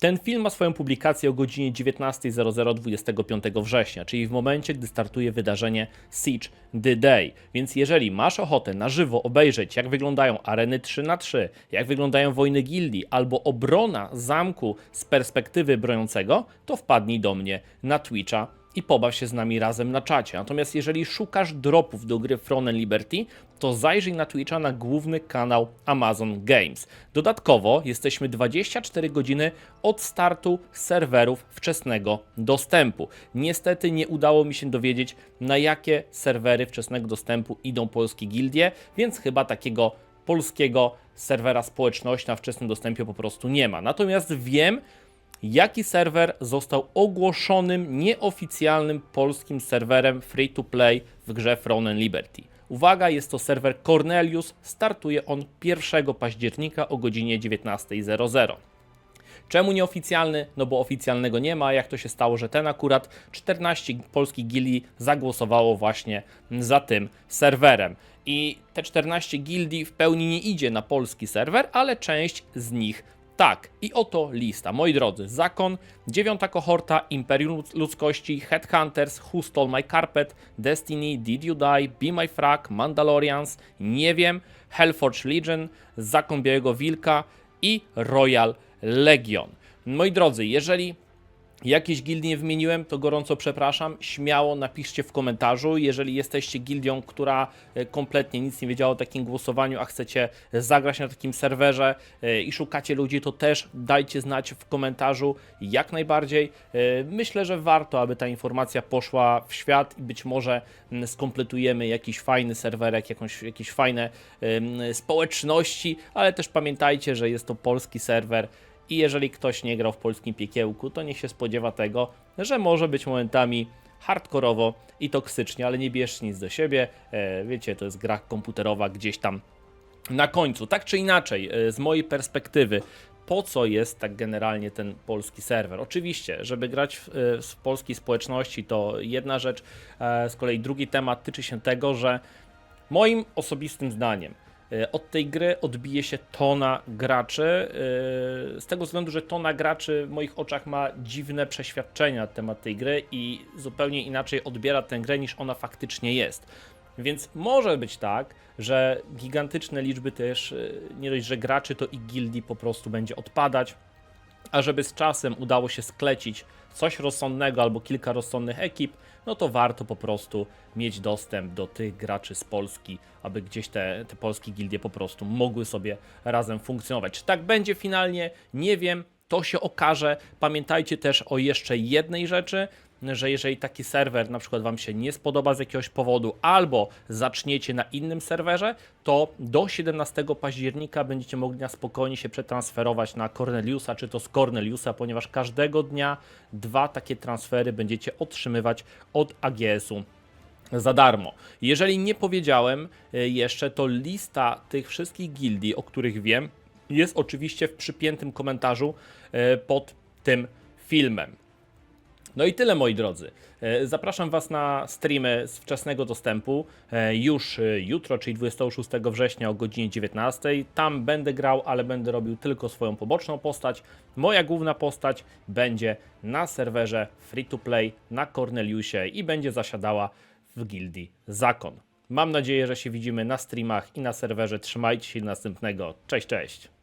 Ten film ma swoją publikację o godzinie 19.00 25 września, czyli w momencie, gdy startuje wydarzenie Siege The Day. Więc jeżeli masz ochotę na żywo obejrzeć, jak wyglądają areny 3 na 3 jak wyglądają wojny gildii albo obrona zamku z perspektywy broniącego, to wpadnij do mnie na Twitcha i pobaw się z nami razem na czacie. Natomiast jeżeli szukasz dropów do gry Frozen Liberty, to zajrzyj na Twitcha na główny kanał Amazon Games. Dodatkowo jesteśmy 24 godziny od startu serwerów wczesnego dostępu. Niestety nie udało mi się dowiedzieć, na jakie serwery wczesnego dostępu idą polskie gildie, więc chyba takiego polskiego serwera społeczności na wczesnym dostępie po prostu nie ma. Natomiast wiem, jaki serwer został ogłoszonym nieoficjalnym polskim serwerem free to play w grze Frozen Liberty. Uwaga, jest to serwer Cornelius, startuje on 1 października o godzinie 19.00. Czemu nieoficjalny? No bo oficjalnego nie ma. Jak to się stało, że ten akurat 14 polskich gildii zagłosowało właśnie za tym serwerem. I te 14 gildii w pełni nie idzie na polski serwer, ale część z nich tak. I oto lista. Moi drodzy, Zakon, dziewiąta kohorta, Imperium Ludzkości, Headhunters, Who Stole My Carpet, Destiny, Did You Die, Be My Frag, Mandalorians, nie wiem, Hellforge Legion, Zakon Białego Wilka i Royal Legion. Moi drodzy, jeżeli jakieś gildie wymieniłem, to gorąco przepraszam. Śmiało napiszcie w komentarzu, jeżeli jesteście gildią, która e, kompletnie nic nie wiedziała o takim głosowaniu, a chcecie zagrać na takim serwerze e, i szukacie ludzi, to też dajcie znać w komentarzu jak najbardziej. E, Myślę, że warto, aby ta informacja poszła w świat i być może mm, skompletujemy jakiś fajny serwerek, jakąś, jakieś fajne społeczności, ale też pamiętajcie, że jest to polski serwer. I jeżeli ktoś nie grał w polskim piekiełku, to niech się spodziewa tego, że może być momentami hardkorowo i toksycznie, ale nie bierzcie nic do siebie. E, wiecie, to jest gra komputerowa gdzieś tam na końcu. Tak czy inaczej, e, z mojej perspektywy, po co jest tak generalnie ten polski serwer? Oczywiście, żeby grać w, e, w polskiej społeczności to jedna rzecz, z kolei drugi temat tyczy się tego, że Moim osobistym zdaniem od tej gry odbije się tona graczy, e, z tego względu, że tona graczy w moich oczach ma dziwne przeświadczenia na temat tej gry i zupełnie inaczej odbiera tę grę niż ona faktycznie jest. Więc może być tak, że gigantyczne liczby też, e, nie dość, że graczy, to i gildii po prostu będzie odpadać, a żeby z czasem udało się sklecić coś rozsądnego albo kilka rozsądnych ekip, no to warto po prostu mieć dostęp do tych graczy z Polski, aby gdzieś te, te polskie gildie po prostu mogły sobie razem funkcjonować. Czy tak będzie finalnie? Nie wiem. To się okaże. Pamiętajcie też o jeszcze jednej rzeczy, że jeżeli taki serwer na przykład Wam się nie spodoba z jakiegoś powodu, albo zaczniecie na innym serwerze, to do 17 października będziecie mogli na spokojnie się przetransferować na Corneliusa, czy to z Corneliusa, ponieważ każdego dnia dwa takie transfery będziecie otrzymywać od AGS-u za darmo. Jeżeli nie powiedziałem y, jeszcze, to lista tych wszystkich gildii, o których wiem, jest oczywiście w przypiętym komentarzu y, pod tym filmem. No i tyle moi drodzy. E, Zapraszam Was na streamy z wczesnego dostępu e, już e, jutro, czyli 26 września o godzinie 19. Tam będę grał, ale będę robił tylko swoją poboczną postać. Moja główna postać będzie na serwerze free to play na Corneliusie i będzie zasiadała w gildii Zakon. Mam nadzieję, że się widzimy na streamach i na serwerze. Trzymajcie się następnego. Cześć, cześć.